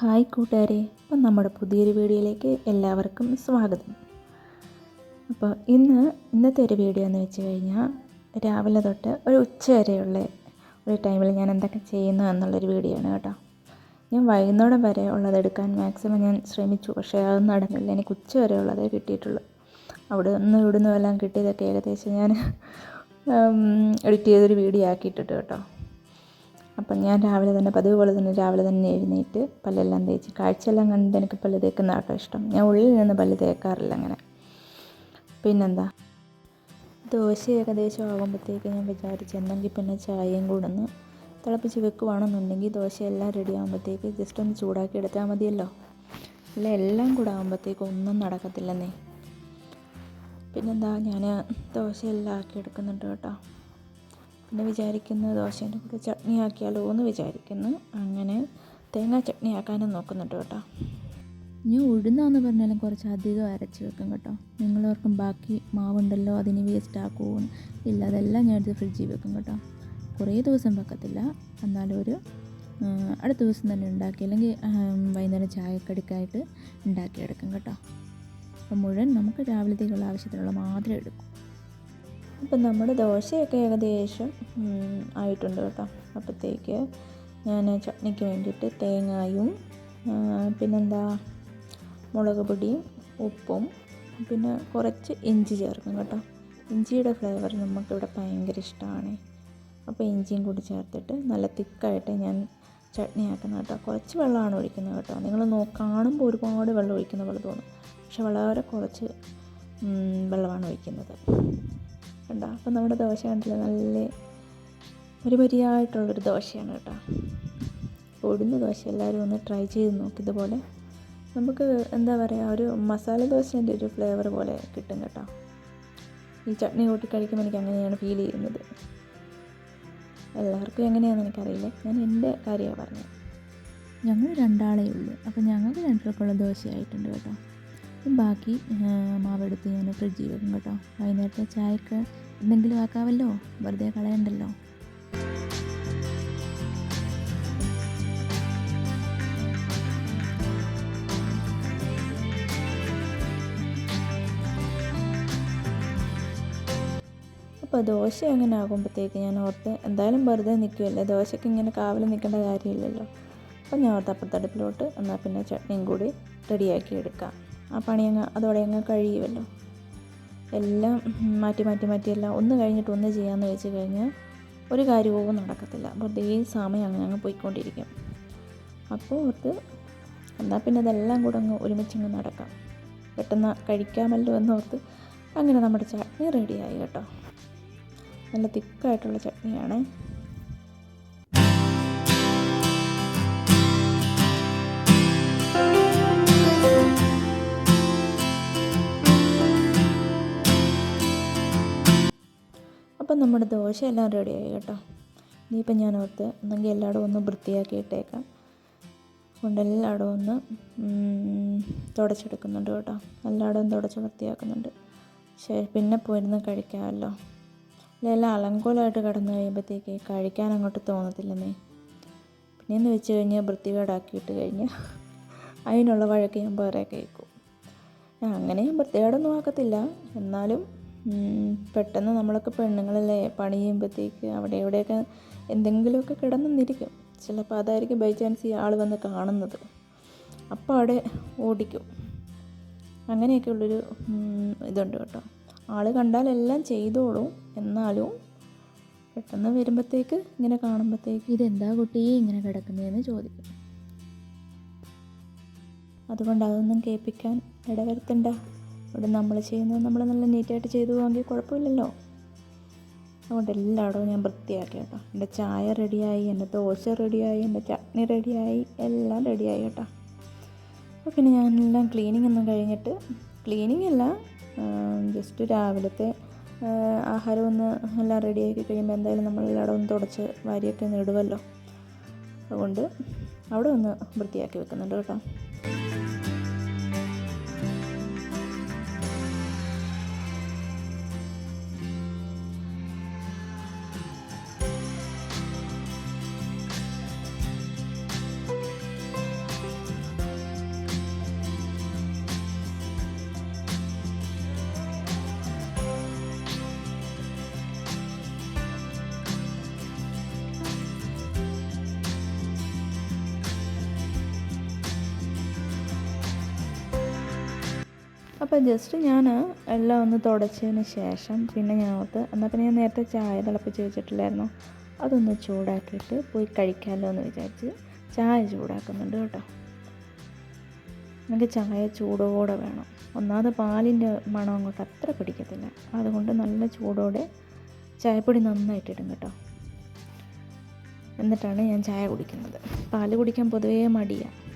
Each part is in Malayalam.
ഹായ് കൂട്ടുകാരെ അപ്പം നമ്മുടെ പുതിയൊരു വീഡിയോയിലേക്ക് എല്ലാവർക്കും സ്വാഗതം. അപ്പോൾ ഇന്ന് ഇന്നത്തെ ഒരു വീഡിയോ എന്ന് വെച്ച് കഴിഞ്ഞാൽ രാവിലെ തൊട്ട് ഒരു ഉച്ച വരെയുള്ള ഒരു ടൈമിൽ ഞാൻ എന്തൊക്കെ ചെയ്യുന്നു എന്നുള്ളൊരു വീഡിയോ ആണ് കേട്ടോ. ഞാൻ വൈകുന്നേരം വരെ ഉള്ളത് എടുക്കാൻ മാക്സിമം ഞാൻ ശ്രമിച്ചു പക്ഷേ അതൊന്നും നടന്നില്ല. എനിക്ക് ഉച്ച വരെ ഉള്ളതേ കിട്ടിയിട്ടുള്ളൂ. അവിടെ നിന്ന് ഇവിടുന്ന് എല്ലാം കിട്ടിയതൊക്കെ ഏകദേശം ഞാൻ എഡിറ്റ് ചെയ്തൊരു വീഡിയോ ആക്കിയിട്ടുണ്ട് കേട്ടോ. അപ്പം ഞാൻ രാവിലെ തന്നെ പതിവ് പോലെ തന്നെ രാവിലെ തന്നെ എഴുന്നേറ്റ് പല്ലെല്ലാം തേച്ച് കാഴ്ചയെല്ലാം കണ്ടിട്ട് എനിക്ക് പല്ല് തേക്കുന്ന ആട്ടോ ഇഷ്ടം. ഞാൻ ഉള്ളിൽ നിന്ന് പല്ല് തേക്കാറില്ല അങ്ങനെ. പിന്നെന്താ? ദോശ ഏകദേശം ആകുമ്പോഴത്തേക്ക് ഞാൻ വിചാരിച്ചു എന്നെങ്കിൽ പിന്നെ ചായയും കൂടെ ഒന്ന് തിളപ്പിച്ച് വെക്കുവാണെന്നുണ്ടെങ്കിൽ ദോശയെല്ലാം റെഡി ആകുമ്പോഴത്തേക്ക് ജസ്റ്റ് ഒന്ന് ചൂടാക്കി എടുത്താൽ മതിയല്ലോ. അല്ല എല്ലാം കൂടെ ആകുമ്പോഴത്തേക്ക് ഒന്നും നടക്കത്തില്ലെന്നേ. പിന്നെന്താ? ഞാൻ ദോശയെല്ലാം ആക്കി എടുക്കുന്നുണ്ട് കേട്ടോ. പിന്നെ വിചാരിക്കുന്നു. ദോശേന്റെ കൂടെ ചട്നി ആക്കിയാലോ എന്ന് വിചാരിക്കുന്നു. അങ്ങനെ തേങ്ങ ചട്നി ആക്കാനും നോക്കുന്നുണ്ട് കേട്ടോ. ഞാൻ ഉഴുന്നാന്ന് പറഞ്ഞാലും കുറച്ച് അധികം അരച്ച് വെക്കും കേട്ടോ. നിങ്ങളോർക്കും ബാക്കി മാവുണ്ടല്ലോ അതിന് വേസ്റ്റ് ആക്കുമോ ഇല്ല അതെല്ലാം ഞാൻ എടുത്ത് ഫ്രിഡ്ജിൽ വെക്കും കേട്ടോ. കുറേ ദിവസം വെക്കത്തില്ല. എന്നാലും ഒരു അടുത്ത ദിവസം തന്നെ ഉണ്ടാക്കി അല്ലെങ്കിൽ വൈകുന്നേരം ചായക്കടിക്കായിട്ട് ഉണ്ടാക്കിയെടുക്കും കേട്ടോ. അപ്പം മുഴുവൻ നമുക്ക് രാവിലത്തേക്കുള്ള ആവശ്യത്തിനുള്ള മാത്രമേ എടുക്കൂ. അപ്പം നമ്മുടെ ദോശയൊക്കെ ഏകദേശം ആയിട്ടുണ്ട് കേട്ടോ. അപ്പോഴത്തേക്ക് ഞാൻ ചട്നിക്ക് വേണ്ടിയിട്ട് തേങ്ങായും പിന്നെന്താ മുളക് പൊടിയും ഉപ്പും പിന്നെ കുറച്ച് ഇഞ്ചി ചേർക്കും കേട്ടോ. ഇഞ്ചിയുടെ ഫ്ലേവർ നമുക്കിവിടെ ഭയങ്കര ഇഷ്ടമാണ്. അപ്പോൾ ഇഞ്ചിയും കൂടി ചേർത്തിട്ട് നല്ല തിക്കായിട്ട് ഞാൻ ചട്നി ആക്കുന്ന കേട്ടോ. കുറച്ച് വെള്ളമാണ് ഒഴിക്കുന്നത് കേട്ടോ. നിങ്ങൾ നോ കാണുമ്പോൾ ഒരുപാട് വെള്ളം ഒഴിക്കുന്ന പോലെ തോന്നും. പക്ഷെ വളരെ കുറച്ച് വെള്ളമാണ് ഒഴിക്കുന്നത്. കണ്ടോ അപ്പം നമ്മുടെ ദോശ കണ്ടില്ല? നല്ല ഒരു മരിയായിട്ടുള്ളൊരു ദോശയാണ് കേട്ടോ. പൊടുന്ന ദോശ. എല്ലാവരും ഒന്ന് ട്രൈ ചെയ്ത് നോക്കി ഇതുപോലെ. നമുക്ക് എന്താ പറയുക ഒരു മസാല ദോശേന്റെ ഒരു ഫ്ലേവർ പോലെ കിട്ടും കേട്ടോ. ഈ ചട്നി കൂട്ടി കഴിക്കുമ്പോൾ എനിക്ക് അങ്ങനെയാണ് ഫീൽ ചെയ്യുന്നത്. എല്ലാവർക്കും എങ്ങനെയാണെന്ന് എനിക്കറിയില്ല. ഞാൻ എന്റെ കാര്യമാണ് പറഞ്ഞത്. ഞങ്ങൾ രണ്ടാളേ ഉള്ളൂ. അപ്പോൾ ഞങ്ങൾക്ക് രണ്ടുപേർക്കുള്ള ദോശയായിട്ടുണ്ട് കേട്ടോ. ബാക്കി മാവെടുത്ത് ഞാൻ ഫ്രിഡ്ജിൽ വെക്കും കേട്ടോ. വൈകുന്നേരത്തെ ചായക്ക് എന്തെങ്കിലും ആക്കാമല്ലോ? വെറുതെ കളയണ്ടല്ലോ? അപ്പോൾ ദോശ അങ്ങനെ ആകുമ്പോഴത്തേക്ക് ഞാൻ ഓർത്ത് എന്തായാലും വെറുതെ നിൽക്കുമല്ലേ ദോശയ്ക്ക് ഇങ്ങനെ കാവൽ നിൽക്കേണ്ട കാര്യമില്ലല്ലോ. അപ്പോൾ ഞാൻ ഓർത്ത് അപ്പുറത്തടുപ്പിലോട്ട് എന്നാൽ പിന്നെ ചട്നിയും കൂടി റെഡിയാക്കി എടുക്കാം. ആ പണി അങ്ങ് അതോടെ അങ്ങ് കഴിയുമല്ലോ എല്ലാം മാറ്റി മാറ്റി മാറ്റി എല്ലാം ഒന്ന് കഴിഞ്ഞിട്ട് ഒന്ന് ചെയ്യാമെന്ന് വെച്ച് കഴിഞ്ഞാൽ ഒരു കാര്യവും നടക്കത്തില്ല. വെറുതെ സമയം അങ്ങനെ അങ്ങ് പോയിക്കൊണ്ടിരിക്കും. അപ്പോൾ ഓർത്ത് എന്നാൽ പിന്നെ അതെല്ലാം കൂടെ അങ്ങ് ഒരുമിച്ച് അങ്ങ് നടക്കാം. പെട്ടെന്ന് കഴിക്കാമല്ലോ എന്നോർത്ത് അങ്ങനെ നമ്മുടെ ചട്നി റെഡിയായി കേട്ടോ. നല്ല തിക്കായിട്ടുള്ള ചട്നിയാണ്. അപ്പം നമ്മുടെ ദോശ എല്ലാം റെഡിയായി കേട്ടോ. ഇനിയിപ്പം ഞാൻ ഓർത്ത് ഒന്നെങ്കിൽ എല്ലായിടും ഒന്ന് വൃത്തിയാക്കി ഇട്ടേക്കാം. കൊണ്ട് എല്ലായിടവും ഒന്ന് തുടച്ചെടുക്കുന്നുണ്ട് കേട്ടോ. എല്ലായിടവും തുടച്ച് വൃത്തിയാക്കുന്നുണ്ട്. ശരി പിന്നെ പോയിരുന്ന് കഴിക്കാമല്ലോ. ഇതെല്ലാം അലങ്കോലമായിട്ട് കിടന്നു കഴിയുമ്പോഴത്തേക്ക് കഴിക്കാൻ അങ്ങോട്ട് തോന്നത്തില്ലെന്നേ. പിന്നെയെന്ന് വെച്ച് കഴിഞ്ഞാൽ വൃത്തികേടാക്കിയിട്ട് കഴിഞ്ഞാൽ അതിനുള്ള വഴക്ക് ഞാൻ വേറെ കേൾക്കും. അങ്ങനെ വൃത്തികേടൊന്നും ആക്കത്തില്ല. എന്നാലും പെട്ടെന്ന് നമ്മളൊക്കെ പെണ്ണുങ്ങളല്ലേ? പണി ചെയ്യുമ്പോഴത്തേക്ക് അവിടെ എവിടെയൊക്കെ എന്തെങ്കിലുമൊക്കെ കിടന്നിരിക്കും ചിലപ്പോൾ അതായിരിക്കും ബൈ ചാൻസ് ഈ ആൾ വന്ന് കാണുന്നത്. അപ്പോൾ അവിടെ ഓടിക്കും. അങ്ങനെയൊക്കെ ഉള്ളൊരു ഇതുണ്ട് കേട്ടോ. ആൾ കണ്ടാലെല്ലാം ചെയ്തോളും. എന്നാലും പെട്ടെന്ന് വരുമ്പോഴത്തേക്ക് ഇങ്ങനെ കാണുമ്പോഴത്തേക്ക് ഇതെന്താ കുട്ടി ഇങ്ങനെ കിടക്കുന്നതെന്ന് ചോദിക്കും. അതുകൊണ്ട് അതൊന്നും കേൾപ്പിക്കാൻ ഇടവരുത്തണ്ട. ഇവിടെ നമ്മൾ ചെയ്യുന്നത് നമ്മൾ നല്ല നീറ്റായിട്ട് ചെയ്തു പോകാമെങ്കിൽ കുഴപ്പമില്ലല്ലോ. അതുകൊണ്ട് എല്ലായിടവും ഞാൻ വൃത്തിയാക്കി കേട്ടോ. എന്റെ ചായ റെഡിയായി എന്റെ ദോശ റെഡിയായി എന്റെ ചട്നി റെഡിയായി എല്ലാം റെഡിയായി കേട്ടോ. അപ്പോൾ പിന്നെ ഞാനെല്ലാം ക്ലീനിങ് ഒന്നും കഴിഞ്ഞിട്ട് ക്ലീനിങ് അല്ല ജസ്റ്റ് രാവിലത്തെ ആഹാരം ഒന്ന് എല്ലാം റെഡിയാക്കി കഴിയുമ്പോൾ എന്തായാലും നമ്മൾ എല്ലായിടവും ഒന്ന് തുടച്ച് വാരിയൊക്കെ ഒന്ന് ഇടുമല്ലോ അതുകൊണ്ട് അവിടെ ഒന്ന് വൃത്തിയാക്കി വെക്കുന്നുണ്ട് കേട്ടോ. അപ്പോൾ ജസ്റ്റ് ഞാൻ എല്ലാം ഒന്ന് തുടച്ചതിന് ശേഷം പിന്നെ ഞാൻ ഓർത്ത് എന്നാൽ പിന്നെ ഞാൻ നേരത്തെ ചായ തിളപ്പിച്ച് വെച്ചിട്ടില്ലായിരുന്നു. അതൊന്ന് ചൂടാക്കിയിട്ട് പോയി കഴിക്കാമല്ലോ എന്ന് വിചാരിച്ച് ചായ ചൂടാക്കുന്നുണ്ട് കേട്ടോ. എനിക്ക് ചായ ചൂടോടെ വേണം. ഒന്നാമത് പാലിന്റെ മണം അങ്ങോട്ട് അത്ര പിടിക്കത്തില്ല. അതുകൊണ്ട് നല്ല ചൂടോടെ ചായപ്പൊടി നന്നായിട്ടിടും കേട്ടോ. എന്നിട്ടാണ് ഞാൻ ചായ കുടിക്കുന്നത്. പാൽ കുടിക്കാൻ പൊതുവേ മടിയാണ്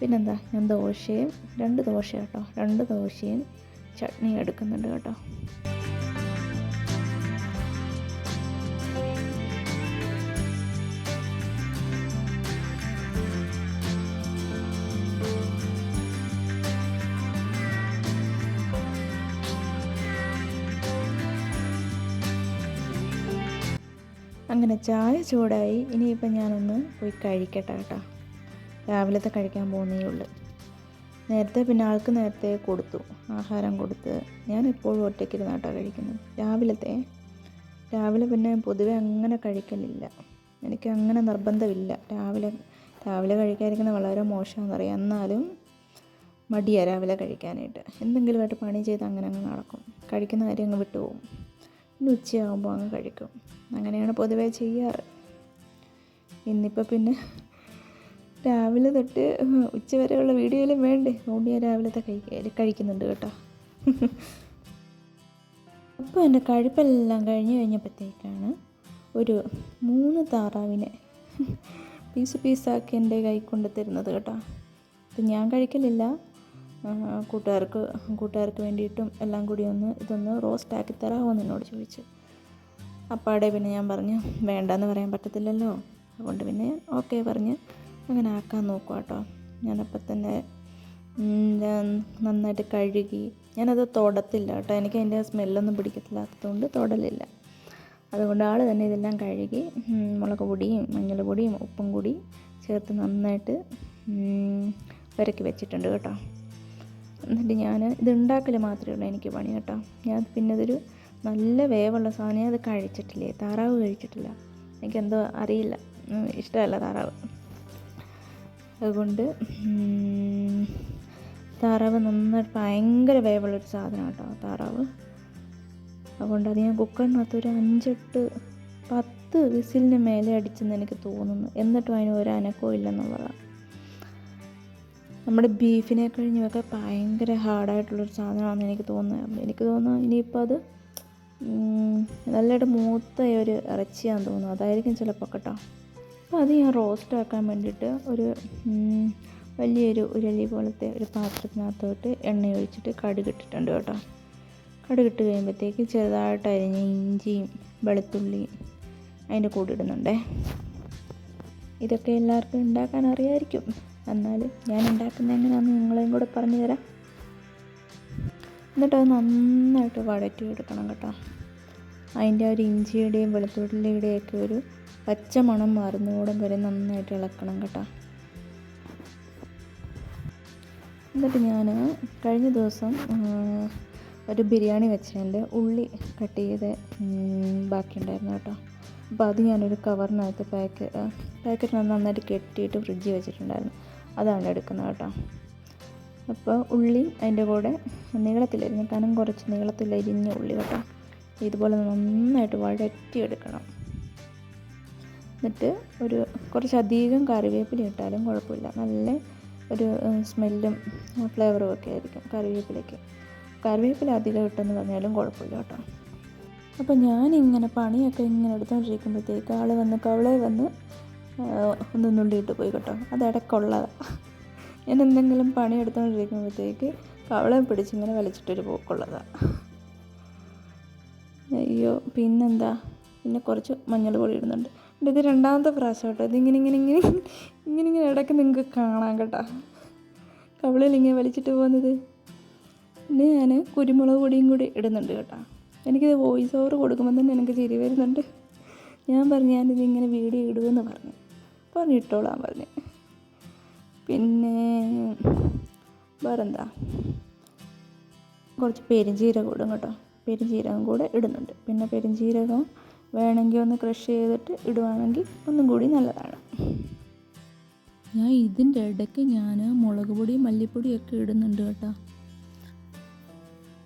പിന്നെന്താ? ഞാൻ ദോശയും രണ്ട് ദോശ കേട്ടോ. രണ്ട് ദോശയും ചട്നിയും എടുക്കുന്നുണ്ട് കേട്ടോ. അങ്ങനെ ചായ ചൂടായി. ഇനിയിപ്പോൾ ഞാനൊന്ന് പോയി കഴിക്കട്ടെ കേട്ടോ. രാവിലത്തെ കഴിക്കാൻ പോകുന്നേ ഉള്ളൂ നേരത്തെ പിന്നെ ആൾക്ക് നേരത്തെ കൊടുത്തു ആഹാരം കൊടുത്ത്. ഞാൻ എപ്പോഴും ഒറ്റയ്ക്കിരുന്നാട്ടാണ് കഴിക്കുന്നത്. രാവിലത്തെ രാവിലെ പിന്നെ പൊതുവെ അങ്ങനെ കഴിക്കലില്ല. എനിക്ക് അങ്ങനെ നിർബന്ധമില്ല. രാവിലെ രാവിലെ കഴിക്കാതിരിക്കുന്നത് വളരെ മോശമാണെന്നറിയാം എന്നാലും മടിയാണ് രാവിലെ കഴിക്കാനായിട്ട്. എന്തെങ്കിലുമായിട്ട് പണി ചെയ്ത് അങ്ങനെ അങ്ങ് നടക്കും. കഴിക്കുന്ന കാര്യം അങ്ങ് വിട്ടുപോകും പിന്നെ ഉച്ചയാകുമ്പോൾ അങ്ങ് കഴിക്കും. അങ്ങനെയാണ് പൊതുവേ ചെയ്യാറ്. ഇന്നിപ്പോൾ പിന്നെ രാവിലെ തൊട്ട് ഉച്ച വരെയുള്ള വീഡിയോയിലും വേണ്ടേ? അതുകൊണ്ട് ഞാൻ രാവിലത്തെ കഴിക്കാൻ കഴിക്കുന്നുണ്ട് കേട്ടോ. അപ്പോൾ എന്റെ കഴിപ്പെല്ലാം കഴിഞ്ഞ് കഴിഞ്ഞപ്പോഴത്തേക്കാണ് ഒരു മൂന്ന് താറാവിനെ പീസ് പീസാക്കി എന്റെ കൈ കൊണ്ട് തരുന്നത് കേട്ടോ. അപ്പം ഞാൻ കഴിക്കലില്ല. കൂട്ടുകാർക്ക് കൂട്ടുകാർക്ക് വേണ്ടിയിട്ടും എല്ലാം കൂടി ഒന്ന് ഇതൊന്ന് റോസ്റ്റാക്കി തരാമോ എന്ന് എന്നോട് ചോദിച്ചു. അപ്പാടെ പിന്നെ ഞാൻ പറഞ്ഞു വേണ്ടെന്ന് പറയാൻ പറ്റത്തില്ലല്ലോ. അതുകൊണ്ട് പിന്നെ ഓക്കെ പറഞ്ഞ് അങ്ങനെ ആക്കാൻ നോക്കുക കേട്ടോ. ഞാനപ്പം തന്നെ നന്നായിട്ട് കഴുകി ഞാനത് തൊടത്തില്ല കേട്ടോ. എനിക്ക് അതിന്റെ സ്മെല്ലൊന്നും പിടിക്കത്തില്ലാത്തതുകൊണ്ട് തൊടലില്ല. അതുകൊണ്ട് ആൾ തന്നെ ഇതെല്ലാം കഴുകി മുളക് പൊടിയും മഞ്ഞൾ പൊടിയും ഉപ്പും കൂടി ചേർത്ത് നന്നായിട്ട് വരക്കി വെച്ചിട്ടുണ്ട് കേട്ടോ. എന്നിട്ട് ഞാൻ ഇത് ഉണ്ടാക്കൽ മാത്രമേ ഉള്ളൂ എനിക്ക് പണി കേട്ടോ. ഞാൻ പിന്നെ ഇതൊരു നല്ല വേവുള്ള സാധനം അത് കഴിച്ചിട്ടില്ലേ? താറാവ് കഴിച്ചിട്ടില്ല. എനിക്കെന്തോ അറിയില്ല. ഇഷ്ടമല്ല താറാവ്. അതുകൊണ്ട് താറാവ് നന്നായിട്ട് ഭയങ്കര വേവുള്ളൊരു സാധനം കേട്ടോ താറാവ്. അതുകൊണ്ട് അത് ഞാൻ കുക്കറിനകത്ത് ഒരു അഞ്ചെട്ട് പത്ത് വിസിലിന് മേലെ അടിച്ചെന്ന് എനിക്ക് തോന്നുന്നു. എന്നിട്ടും അതിന് ഒരു അനക്കവും ഇല്ലെന്നുള്ളതാണ്. നമ്മുടെ ബീഫിനെ കഴിഞ്ഞൊക്കെ ഭയങ്കര ഹാർഡായിട്ടുള്ളൊരു സാധനമാണെന്ന് എനിക്ക് തോന്നുന്നത് എനിക്ക് തോന്നുന്നു ഇനിയിപ്പോൾ അത് നല്ലൊരു മൂത്ത ഒരു ഇറച്ചിയാണെന്ന് തോന്നുന്നു. അതായിരിക്കും ചിലപ്പോൾ കേട്ടോ. അപ്പോൾ അത് ഞാൻ റോസ്റ്റ് ആക്കാൻ വേണ്ടിയിട്ട് ഒരു വലിയൊരു ഉരലി പോലത്തെ ഒരു പാത്രത്തിനകത്തോട്ട് എണ്ണ ഒഴിച്ചിട്ട് കടുകിട്ടിട്ടുണ്ട് കേട്ടോ. കടുകിട്ട് കഴിയുമ്പോഴത്തേക്ക് ചെറുതായിട്ട് അരിഞ്ഞ ഇഞ്ചിയും വെളുത്തുള്ളിയും അതിന്റെ കൂടെ ഇടുന്നുണ്ടേ. ഇതൊക്കെ എല്ലാവർക്കും ഉണ്ടാക്കാൻ അറിയായിരിക്കും. എന്നാൽ ഞാൻ ഉണ്ടാക്കുന്ന എങ്ങനെയാണെന്ന് നിങ്ങളെയും കൂടെ പറഞ്ഞു തരാം. എന്നിട്ട് അത് നന്നായിട്ട് വഴറ്റി എടുക്കണം കേട്ടോ. അതിന്റെ ഒരു ഇഞ്ചിയുടെയും വെളുത്തുള്ളിയുടെയും ഒക്കെ ഒരു പച്ച മണം മാറുന്നോടം വരെ നന്നായിട്ട് ഇളക്കണം കേട്ടോ. എന്നിട്ട് ഞാൻ കഴിഞ്ഞ ദിവസം ഒരു ബിരിയാണി വെച്ചതിന്റെ ഉള്ളി കട്ട് ചെയ്ത് ബാക്കിയുണ്ടായിരുന്നു കേട്ടോ. അപ്പോൾ അത് ഞാനൊരു കവറിനകത്ത് പാക്ക് പാക്കറ്റ് നന്നായിട്ട് കെട്ടിയിട്ട് ഫ്രിഡ്ജിൽ വെച്ചിട്ടുണ്ടായിരുന്നു. അതാണ് എടുക്കുന്നത് കേട്ടോ. അപ്പോൾ ഉള്ളി അതിന്റെ കൂടെ നീളത്തിലരിഞ്ഞ് കനം കുറച്ച് നീളത്തിലരിഞ്ഞ ഉള്ളി കേട്ടോ. ഇതുപോലെ നന്നായിട്ട് വഴറ്റിയെടുക്കണം. എന്നിട്ട് ഒരു കുറച്ചധികം കറിവേപ്പില ഇട്ടാലും കുഴപ്പമില്ല. നല്ല ഒരു സ്മെല്ലും ഫ്ലേവറും ഒക്കെ ആയിരിക്കും കറിവേപ്പിലയ്ക്ക്. കറിവേപ്പില അധികം ഇട്ടെന്ന് പറഞ്ഞാലും കുഴപ്പമില്ല കേട്ടോ. അപ്പോൾ ഞാനിങ്ങനെ പണിയൊക്കെ ഇങ്ങനെ എടുത്തുകൊണ്ടിരിക്കുമ്പോഴത്തേക്ക് ആൾ വന്ന് കവളെ വന്ന് ഒന്ന് നുള്ളിയിട്ട് പോയി കേട്ടോ. അത് ഞാൻ എന്തെങ്കിലും പണി എടുത്തുകൊണ്ടിരിക്കുമ്പോഴത്തേക്ക് കവളെ പിടിച്ചിങ്ങനെ വലിച്ചിട്ടൊരു പോക്കുള്ളതാണ് അയ്യോ പിന്നെന്താ? പിന്നെ കുറച്ച് മഞ്ഞൾ പൊടി ഇടുന്നുണ്ട്. ഇത് രണ്ടാമത്തെ പ്രാവശ്യം കേട്ടോ. ഇതിങ്ങനെ ഇങ്ങനെ ഇങ്ങനെ ഇങ്ങനെ ഇങ്ങനെ ഇടയ്ക്ക് നിങ്ങൾക്ക് കാണാൻ കേട്ടോ. കവിളിൽ ഇങ്ങനെ വലിച്ചിട്ട് പോകുന്നത്. പിന്നെ ഞാൻ കുരുമുളക് പൊടിയും കൂടി ഇടുന്നുണ്ട് കേട്ടോ. എനിക്കിത് വോയിസ് ഓവർ കൊടുക്കുമ്പോൾ തന്നെ എനിക്ക് ചിരി വരുന്നുണ്ട്. ഞാൻ പറഞ്ഞു ഞാനിത് ഇങ്ങനെ വീഡിയോ ഇടുമെന്ന് പറഞ്ഞു. പറഞ്ഞു ഇട്ടോളാൻ പറഞ്ഞു. പിന്നെ വേറെന്താ? കുറച്ച് പെരിഞ്ജീരകം ഇടും കേട്ടോ. പെരിഞ്ജീരകം കൂടെ ഇടുന്നുണ്ട്. പിന്നെ പെരിഞ്ജീരകം വേണമെങ്കിൽ ഒന്ന് ക്രഷ് ചെയ്തിട്ട് ഇടുവാണെങ്കിൽ ഒന്നും കൂടി നല്ലതാണ്. ഞാൻ ഇതിന്റെ ഇടയ്ക്ക് ഞാൻ മുളക് പൊടിയും മല്ലിപ്പൊടിയും ഒക്കെ ഇടുന്നുണ്ട് കേട്ടോ.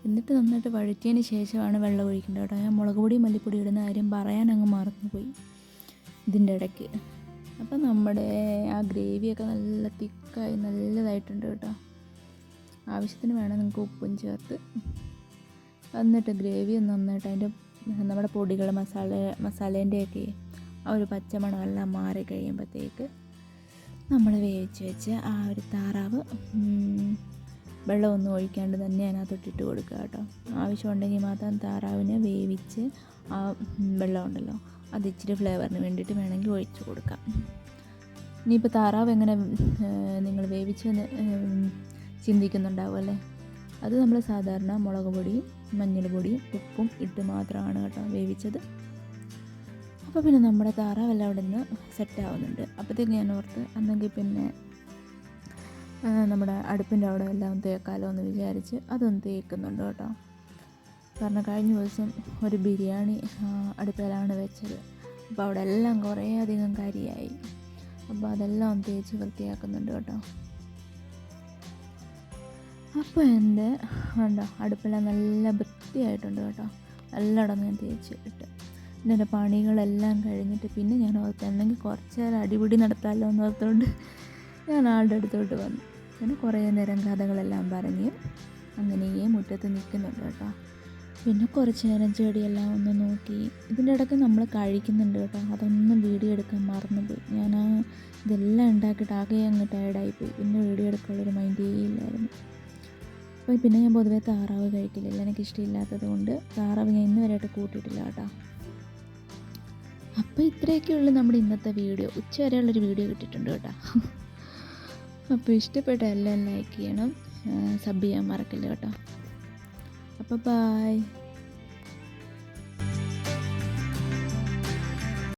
എന്നിട്ട് നന്നായിട്ട് വഴറ്റിയതിന് ശേഷമാണ് വെള്ളം ഒഴിക്കേണ്ടത് കേട്ടോ. ഞാൻ മുളക് പൊടി മല്ലിപ്പൊടി ഇടുന്ന കാര്യം പറയാൻ അങ്ങ് മറന്നുപോയി ഇതിന്റെ ഇടയ്ക്ക്. അപ്പം നമ്മുടെ ആ ഗ്രേവിയൊക്കെ നല്ല തിക്കായി നല്ലതായിട്ടുണ്ട് കേട്ടോ. ആവശ്യത്തിന് വേണം നിങ്ങൾക്ക് ഉപ്പും ചേർത്ത്. എന്നിട്ട് ഗ്രേവി നന്നായിട്ട് അതിന്റെ നമ്മുടെ പൊടികൾ മസാല മസാലേന്റെയൊക്കെ ആ ഒരു പച്ചമണമെല്ലാം മാറി കഴിയുമ്പോഴത്തേക്ക് നമ്മൾ വേവിച്ച് വെച്ച് ആ ഒരു താറാവ് വെള്ളമൊന്നും ഒഴിക്കാണ്ട് തന്നെ അതിനകത്തൊട്ടിട്ട് കൊടുക്കുക കേട്ടോ. ആവശ്യമുണ്ടെങ്കിൽ മാത്രം താറാവിനെ വേവിച്ച് ആ വെള്ളമുണ്ടല്ലോ അത് ഇച്ചിരി ഫ്ലേവറിന് വേണ്ടിയിട്ട് വേണമെങ്കിൽ ഒഴിച്ച് കൊടുക്കാം. ഇനിയിപ്പോൾ താറാവ് എങ്ങനെ നിങ്ങൾ വേവിച്ച് ചിന്തിക്കുന്നുണ്ടാവും അല്ലേ? അത് നമ്മൾ സാധാരണ മുളക് പൊടിയും മഞ്ഞൾ ഉപ്പും ഇട്ട് മാത്രമാണ് കേട്ടോ വേവിച്ചത്. അപ്പോൾ പിന്നെ നമ്മുടെ താറാവെല്ലാം അവിടെ നിന്ന് സെറ്റ് ആവുന്നുണ്ട്. അപ്പോഴത്തേക്ക് ഞാൻ ഓർത്ത് അന്നെങ്കിൽ പിന്നെ നമ്മുടെ അടുപ്പിന്റെ അവിടെ എല്ലാം തേക്കാലോ എന്ന് വിചാരിച്ച് അതൊന്ന് തേക്കുന്നുണ്ട് കേട്ടോ. കാരണം കഴിഞ്ഞ ദിവസം ഒരു ബിരിയാണി അടുപ്പിലാണ് വെച്ചത്. അപ്പോൾ അവിടെ എല്ലാം കുറേ അധികം കരിയായി. അപ്പോൾ അതെല്ലാം തേച്ച് വൃത്തിയാക്കുന്നുണ്ട് കേട്ടോ. അപ്പോൾ എന്റെ ഉണ്ടോ അടുപ്പെല്ലാം നല്ല വൃത്തിയായിട്ടുണ്ട് കേട്ടോ. എല്ലായിടം ഞാൻ തേച്ച് ഇട്ട്. എന്റെ പണികളെല്ലാം കഴിഞ്ഞിട്ട് പിന്നെ ഞാൻ ഓർത്ത് എന്തെങ്കിൽ കുറച്ച് നേരം അടിപിടി നടത്താമല്ലോ എന്ന് ഓർത്തുകൊണ്ട് ഞാൻ ആളുടെ അടുത്തോട്ട് വന്നു. പിന്നെ കുറേ നേരം കഥകളെല്ലാം പറഞ്ഞ് അങ്ങനെയേ മുറ്റത്ത് നിൽക്കുന്നുണ്ട് കേട്ടോ. പിന്നെ കുറച്ച് നേരം ചെടിയെല്ലാം ഒന്ന് നോക്കി. ഇതിന്റെ ഇടയ്ക്ക് നമ്മൾ കഴിക്കുന്നുണ്ട് കേട്ടോ. അതൊന്നും വീഡിയോ എടുക്കാൻ മറന്നുപോയി. ഞാൻ ആ ഇതെല്ലാം ഉണ്ടാക്കിയിട്ട് ആകെ അങ്ങ് ടയർഡായിപ്പോയി പിന്നെ വീഡിയോ എടുക്കാനുള്ളൊരു മൈൻഡേ ഇല്ലായിരുന്നു. അപ്പോൾ പിന്നെ ഞാൻ പൊതുവേ താറാവ് കഴിക്കില്ല. എനിക്ക് ഇഷ്ടമില്ലാത്തത് കൊണ്ട് താറാവ് ഞാൻ ഇന്ന് വരെയായിട്ട് കൂട്ടിയിട്ടില്ല കേട്ടോ. അപ്പോൾ ഇത്രയൊക്കെയുള്ളൂ നമ്മുടെ ഇന്നത്തെ വീഡിയോ. ഉച്ച വരെയുള്ളൊരു വീഡിയോ കിട്ടിയിട്ടുണ്ട് കേട്ടോ. അപ്പോൾ ഇഷ്ടപ്പെട്ട എല്ലാം ലൈക്ക് ചെയ്യണം. സബ് ചെയ്യാൻ മറക്കില്ല കേട്ടോ. അപ്പോൾ ബായ്.